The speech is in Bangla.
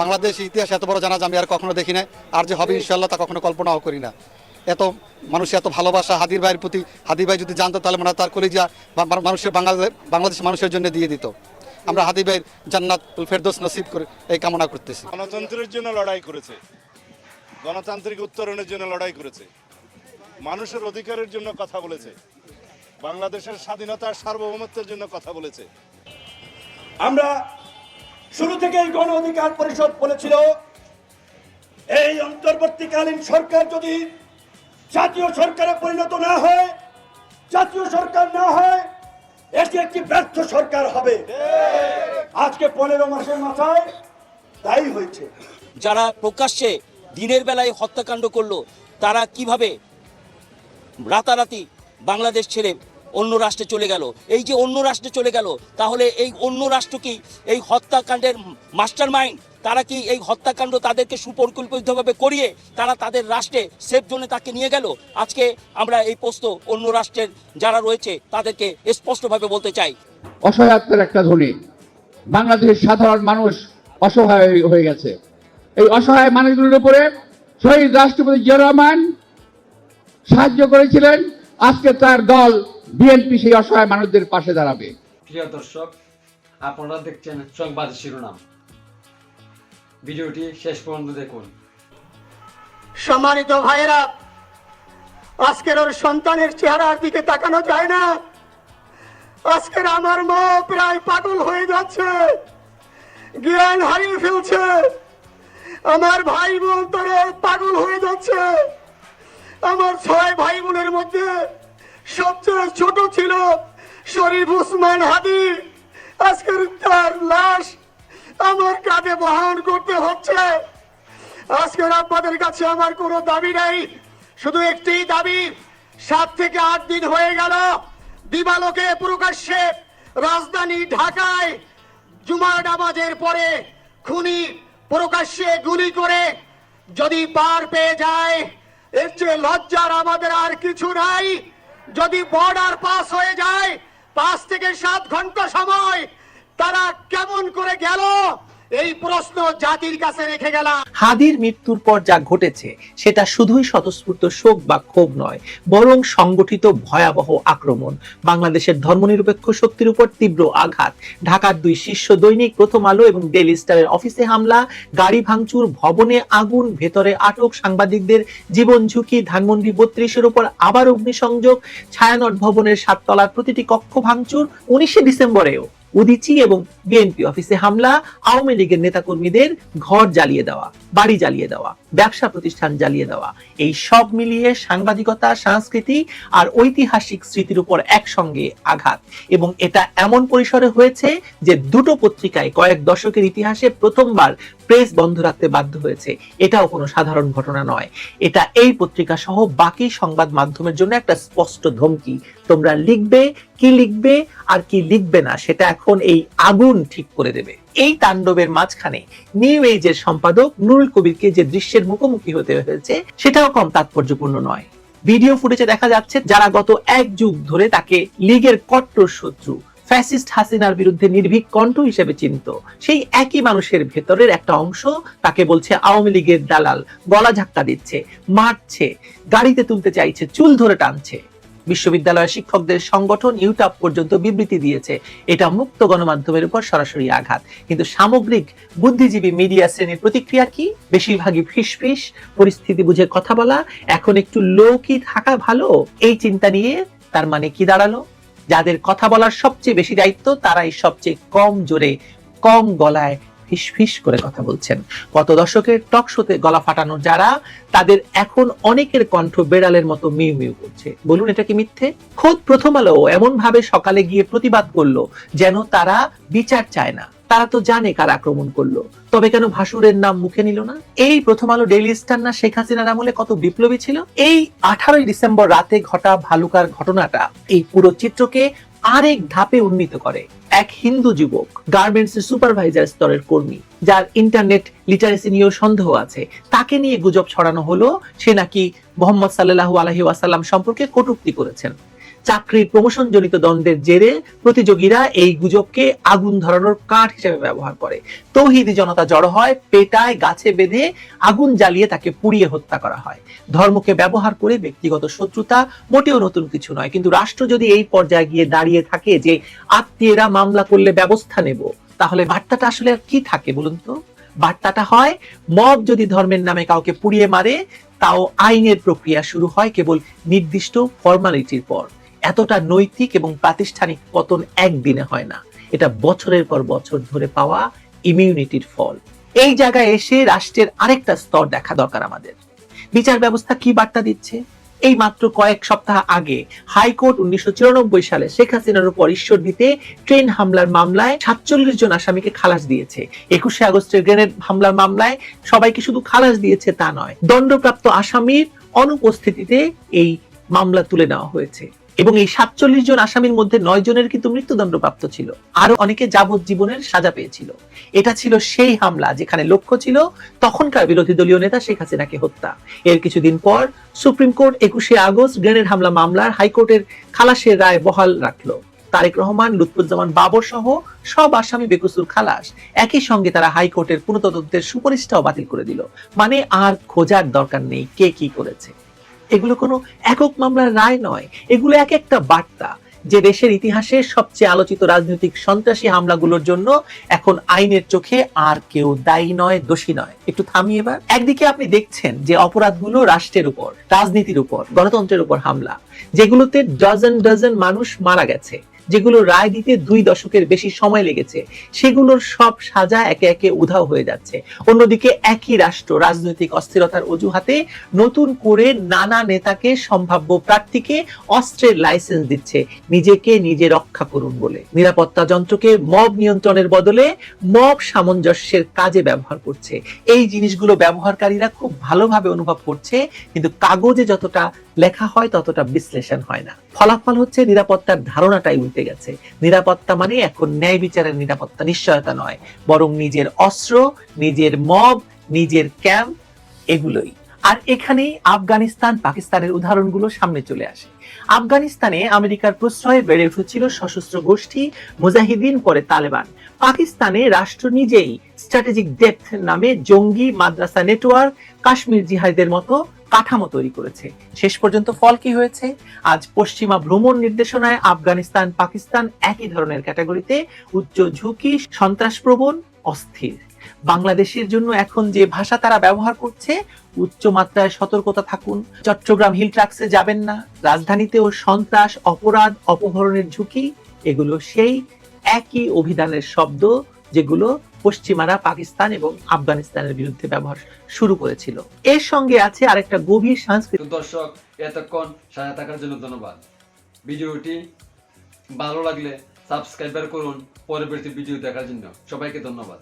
বাংলাদেশ ইতিহাস এত বড় জানা যে আমি আর কখনো দেখি না আর যে হবে ইনশাল্লাহ তা কখনো কল্পনাও করি না। এত মানুষের এত ভালোবাসা হাদির ভাইয়ের প্রতি হাদির ভাই যদি জানতো তাহলে মানে তার কলিজা মানুষের বাংলাদেশ বাংলাদেশের মানুষের জন্য দিয়ে দিত। আমরা হাদি ভাইয়ের জান্নাত ফেরদোস নসিব করে এই কামনা করতেছি। গণতন্ত্রের জন্য লড়াই করেছে। গণতান্ত্রিক উত্তরণের জন্য লড়াই করেছে। মানুষের অধিকারের জন্য কথা বলেছে। বাংলাদেশের স্বাধীনতার সার্বভৌমত্বের জন্য কথা বলেছে। আমরা শুরু থেকেই গণ অধিকার পরিষদ বলেছিল, এই অন্তর্বর্তীকালীন সরকার যদি জাতীয় সরকারে পরিণত না হয়, জাতীয় সরকার না হয়, এটি একটি ব্যর্থ সরকার হবে। আজকে পনেরো মাসের মাথায় তাই হয়েছে। যারা প্রকাশ্যে দিনের বেলায় হত্যাকাণ্ড করল, তারা কীভাবে রাতারাতি বাংলাদেশ ছেড়ে অন্য রাষ্ট্রে চলে গেল। এই যে অন্য রাষ্ট্রে চলে গেল, তাহলে এই অন্য রাষ্ট্র কি এই হত্যাকাণ্ডের মাস্টার মাইন্ড তারা কি এই হত্যাকাণ্ড তাদেরকে সুপরিকল্পিতভাবে করিয়ে তারা তাদের রাষ্ট্রে সেফ জোনে তাকে নিয়ে গেল? আজকে আমরা এই প্রশ্ন অন্য রাষ্ট্রের যারা রয়েছে, তাদেরকে স্পষ্টভাবে বলতে চাই। অসহায়ত্বের একটা ধ্বনি। বাংলাদেশের সাধারণ মানুষ অসহায় হয়ে গেছে। এই অসহায় মানুষগুলোর উপরে শহীদ রাষ্ট্রপতি জিয়া রহমান সাহায্য করেছিলেন। আজকে তার দল বিএনপি সেই অসহায় মানুষদের পাশে দাঁড়াবে। প্রিয় দর্শক আপনারা দেখছেন সংবাদ শিরোনাম। ভিডিওটি শেষ পর্যন্ত দেখুন। সম্মানিত ভাইয়েরা আজকের ওর সন্তানের চেহারার দিকে তাকানো যায় না। আজকের আমার মা প্রায় পাগল হয়ে যাচ্ছে। জ্ঞান হারিয়ে ফেলছে। আমার ভাই বোন তারা পাগল হয়ে যাচ্ছে। আমার ছয় ভাই বোনের মধ্যে সবচেয়ে ছোট ছিল শরীফ উসমান হাদি। আজকের তার লাশ আমার কাঁধে বহন করতে হচ্ছে। আজকের আপনাদের কাছে আমার কোনো দাবি নাই। শুধু একটি দাবি, সাত থেকে আট দিন হয়ে গেল। দিবালোকে প্রকাশ্যে রাজধানী ঢাকায় জুমার নামাজের পরে খুনি প্রকাশ্যে গুলি করে যদি পার পেয়ে যায়, এর চেয়ে লজ্জার আমাদের আর কিছু নাই। যদি বর্ডার পাস হয়ে যায় পাঁচ থেকে সাত ঘণ্টা সময় তারা কেমন করে গেল? এই প্রশ্ন জাতির কাছে রেখে গেলাম। হাদির মৃত্যুর পর যা ঘটেছে, সেটা শুধুই স্বতঃস্ফূর্ত শোক বা ক্ষোভ নয়, বরং সংগঠিত ভয়াবহ আক্রমণ। বাংলাদেশের ধর্মনিরপেক্ষ শক্তির উপর তীব্র আঘাত। ঢাকার দুই শীর্ষ দৈনিক প্রথম আলো এবং ডেলি স্টারের অফিসে হামলা, গাড়ি ভাঙচুর, ভবনে আগুন, ভেতরে আটক সাংবাদিকদের জীবন ঝুঁকি, ধানমন্ডি বত্রিশের উপর আবার অগ্নিসংযোগ, ছায়ানট ভবনের সাততলার প্রতিটি কক্ষ ভাঙচুর, উনিশে ডিসেম্বরেও। উদিচি এবং বিএনপি অফিসে হামলা আওয়ামী লীগের নেতাকর্মীদের ঘর জ্বালিয়ে দেওয়া বাড়ি জ্বালিয়ে দেওয়া। ব্যবসা প্রতিষ্ঠান জ্বালিয়ে দেওয়া। এই সব মিলিয়ে সাংবাদিকতা, সংস্কৃতি আর ঐতিহাসিক স্মৃতির উপর একসঙ্গে আঘাত। এবং এটা এমন পরিসরে হয়েছে যে দুটো পত্রিকায় কয়েক দশকের ইতিহাসে প্রথমবার প্রেস বন্ধ রাখতে বাধ্য হয়েছে। এটাও কোনো সাধারণ ঘটনা নয়। এটা এই পত্রিকা সহ বাকি সংবাদ মাধ্যমের জন্য একটা স্পষ্ট ধমকি। তোমরা লিখবে, কি লিখবে আর কি লিখবে না, সেটা এখন এই আগুন ঠিক করে দেবে। এই তাণ্ডবের মাঝখানে নিউ এজের সম্পাদক নুরুল কবিরকে যে দৃশ্যের মুখোমুখি হতে হয়েছে, সেটাও কম তাৎপর্যপূর্ণ নয়। ভিডিও ফুটেজে দেখা যাচ্ছে যারা গত এক যুগ ধরে তাকে লীগের কট্টর শত্রু ফ্যাসিস্ট হাসিনার বিরুদ্ধে নির্ভীক কণ্ঠ হিসেবে চিনত সেই একই মানুষের ভেতরের একটা অংশ তাকে বলছে আওয়ামী লীগের দালাল, গলা ঝাক্কা দিচ্ছে, মারছে, গাড়িতে তুলতে চাইছে, চুল ধরে টানছে। বিশ্ববিদ্যালয়ের শিক্ষকদের সংগঠন ইউটাপ পর্যন্ত বিবৃতি দিয়েছে। এটা মুক্ত গণমাধ্যমের উপর সরাসরি আঘাত। কিন্তু সামগ্রিক বুদ্ধিজীবী মিডিয়া শ্রেণির প্রতিক্রিয়া কি? বেশিরভাগই ফিসফিস, পরিস্থিতি বুঝে কথা বলা, এখন একটু লোকই থাকা ভালো। এই চিন্তা নিয়ে তার মানে কি দাঁড়াল? যাদের কথা বলার সবচেয়ে বেশি দায়িত্ব, তারাই সবচেয়ে কম জোরে, কম গলায় ফিসফিস করে কথা বলছেন। গত দশকের টক শোতে গলা ফাটানো যারা, তাদের এখন অনেকের কণ্ঠ বেড়ালের মতো মিউ মিউ করছে। বলুন, এটা কি মিথ্যে? খোদ প্রথম আলো এমন ভাবে সকালে গিয়ে প্রতিবাদ করল যেন তারা বিচার চায় না। তারা তো জানে কার আক্রমণ করল। তবে কেন ভাসুরের নাম মুখে নিল না? এই প্রথম আলো ডেইলি স্টার না শেখ হাসিনার আমলে কত বিপ্লবী ছিল? এই আঠারোই ডিসেম্বর রাতে ঘটা ভালুকার ঘটনাটা, এই পুরো চিত্রকে আরেক ধাপে উন্নীত করে। এক হিন্দু যুবক, গার্মেন্টস এর সুপারভাইজার স্তরের কর্মী, যার ইন্টারনেট লিটারেসি নিয়েও সন্দেহ আছে। তাকে নিয়ে গুজব ছড়ানো হলো। সে নাকি মোহাম্মদ সাল্লাল্লাহু আলহি ওয়াসাল্লাম সম্পর্কে কটুক্তি করেছেন। চাকরির প্রমোশন জনিত দ্বন্দ্বের জেরে প্রতিযোগীরা এই গুজবকে আগুন ধরানোর কাঠ হিসেবে ব্যবহার করে। তৌহিদি জনতা জড়ো হয় পেটায় গাছে বেঁধে আগুন জ্বালিয়ে তাকে পুড়িয়ে হত্যা করা হয়। ধর্মকে ব্যবহার করে ব্যক্তিগত শত্রুতা মোটেও নতুন কিছু নয়, কিন্তু রাষ্ট্র যদি এই পর্যায়ে গিয়ে দাঁড়িয়ে থাকে যে আত্মীয়রা মামলা করলে ব্যবস্থা নেব, তাহলে বার্তাটা আসলে কি থাকে বলুন তো? বার্তাটা হয়, মব যদি ধর্মের নামে কাউকে পুড়িয়ে মারে, তাও আইনের প্রক্রিয়া শুরু হয় কেবল নির্দিষ্ট ফর্মালিটির পর। এতটা নৈতিক এবং প্রাতিষ্ঠানিক পতন একদিনে হয় না। এটা বছরের পর বছর ধরে পাওয়া ইমিউনিটির ফল। এই জায়গায় এসে রাষ্ট্রের আরেকটা স্তর দেখা দরকার আমাদের। বিচার ব্যবস্থা কি বার্তা দিচ্ছে? এই মাত্র কয়েক সপ্তাহ আগে হাইকোর্ট উনিশশো সালে শেখ হাসিনার উপর ঈশ্বর দিতে ট্রেন হামলার মামলায় সাতচল্লিশ জন আসামিকে খালাস দিয়েছে। একুশে আগস্টের গ্রেনেড হামলার মামলায় সবাইকে শুধু খালাস দিয়েছে তা নয়, দণ্ডপ্রাপ্ত আসামির অনুপস্থিতিতে এই মামলা তুলে নেওয়া হয়েছে। এবং এই সাতচল্লিশ জন আসামির মধ্যে নয় জনের কিন্তু মৃত্যুদণ্ডপ্রাপ্ত ছিল। আরও অনেকে যাবজ্জীবনের সাজা পেয়েছিল। এটা ছিল সেই হামলা যেখানে লক্ষ্য ছিল তখনকার বিরোধী দলীয় নেতা শেখ হাসিনাকে হত্যা। এর কিছুদিন পর সুপ্রিম কোর্ট একুশে আগস্ট গ্রেনেড হামলা মামলার হাইকোর্টের খালাসের রায় বহাল রাখল। তারেক রহমান, লুৎফুজ্জামান বাবর সহ সব আসামি বেকসুর খালাস একই সঙ্গে তারা হাইকোর্টের পুনঃতদন্তের সুপারিশটাও বাতিল করে দিল। মানে আর খোঁজার দরকার নেই কে কি করেছে। এগুলো কোনো একক মামলার রায় নয়। এগুলো এক একটা বার্তা যে দেশের ইতিহাসে সবচেয়ে আলোচিত রাজনৈতিক সন্ত্রাসী হামলাগুলোর জন্য এখন আইনের চোখে আর কেউ দায়ী নয়, দোষী নয়। একটু থামিয়ে এবার। একদিকে আপনি দেখছেন যে অপরাধগুলো রাষ্ট্রের উপর, রাজনীতির উপর, গণতন্ত্রের উপর হামলা, যেগুলোতে ডজন ডজন মানুষ মারা গেছে। যেগুলো রায় দিতে দুই দশকের বেশি সময় লেগেছে, সেগুলোর সব সাজা একে একে উধাও হয়ে যাচ্ছে। অন্যদিকে একই রাষ্ট্র রাজনৈতিক অস্থিরতার অজুহাতে নতুন করে নানা নেতাকে, সম্ভাব্য প্রার্থীকে অস্ত্রের লাইসেন্স দিচ্ছে। নিজেকে নিজে রক্ষা করুন বলে। নিরাপত্তা যন্ত্রকে মব নিয়ন্ত্রণের বদলে মব সামঞ্জস্যের কাজে ব্যবহার করছে। এই জিনিসগুলো ব্যবহারকারীরা খুব ভালোভাবে অনুভব করছে, কিন্তু কাগজে যতটা লেখা হয় ততটা বিশ্লেষণ হয় না। ফলাফল হচ্ছে নিরাপত্তার ধারণাটাই উল্টে গেছে। নিরাপত্তা মানে এখন ন্যায় বিচারের নিরাপত্তা, নিশ্চয়তা নয়। বরং নিজের অস্ত্র, নিজের মব, নিজের ক্যাম্প, এগুলোই। আর এখানে আফগানিস্তান পাকিস্তানের উদাহরণগুলো সামনে চলে আসে। আফগানিস্তানে আমেরিকার প্রশ্রয়ে বেড়ে উঠেছিল সশস্ত্র গোষ্ঠী মুজাহিদিন পরে তালেবান। পাকিস্তানে রাষ্ট্র নিজেই স্ট্র্যাটেজিক ডেপথ নামে জঙ্গি মাদ্রাসা নেটওয়ার্ক কাশ্মীর জিহাদের মতো কাঠামো তৈরি করেছে। শেষ পর্যন্ত ফল কি হয়েছে? আজ পশ্চিমা ভ্রমণ নির্দেশনায় আফগানিস্তান, পাকিস্তান একই ধরনের ক্যাটাগরিতে উচ্চ ঝুঁকি, সন্ত্রাসপ্রবণ, অস্থির। বাংলাদেশের জন্য এখন যে ভাষা তারা ব্যবহার করছে, উচ্চ মাত্রায় সতর্কতা থাকুন। চট্টগ্রাম হিল ট্রাক্সে যাবেন না। রাজধানীতেও সন্ত্রাস, অপরাধ, অপহরণের ঝুঁকি, এগুলো সেই একই অভিধানের শব্দ যেগুলো পশ্চিমারা পাকিস্তান এবং আফগানিস্তানের বিরুদ্ধে ব্যবহার শুরু করেছিল। এর সঙ্গে আছে আরেকটা গভীর সাংস্কৃতিক দর্শক, এতক্ষণ সাথে থাকার জন্য ধন্যবাদ। ভিডিওটি ভালো লাগলে সাবস্ক্রাইবার করুন। পরবর্তী ভিডিও দেখার জন্য সবাইকে ধন্যবাদ।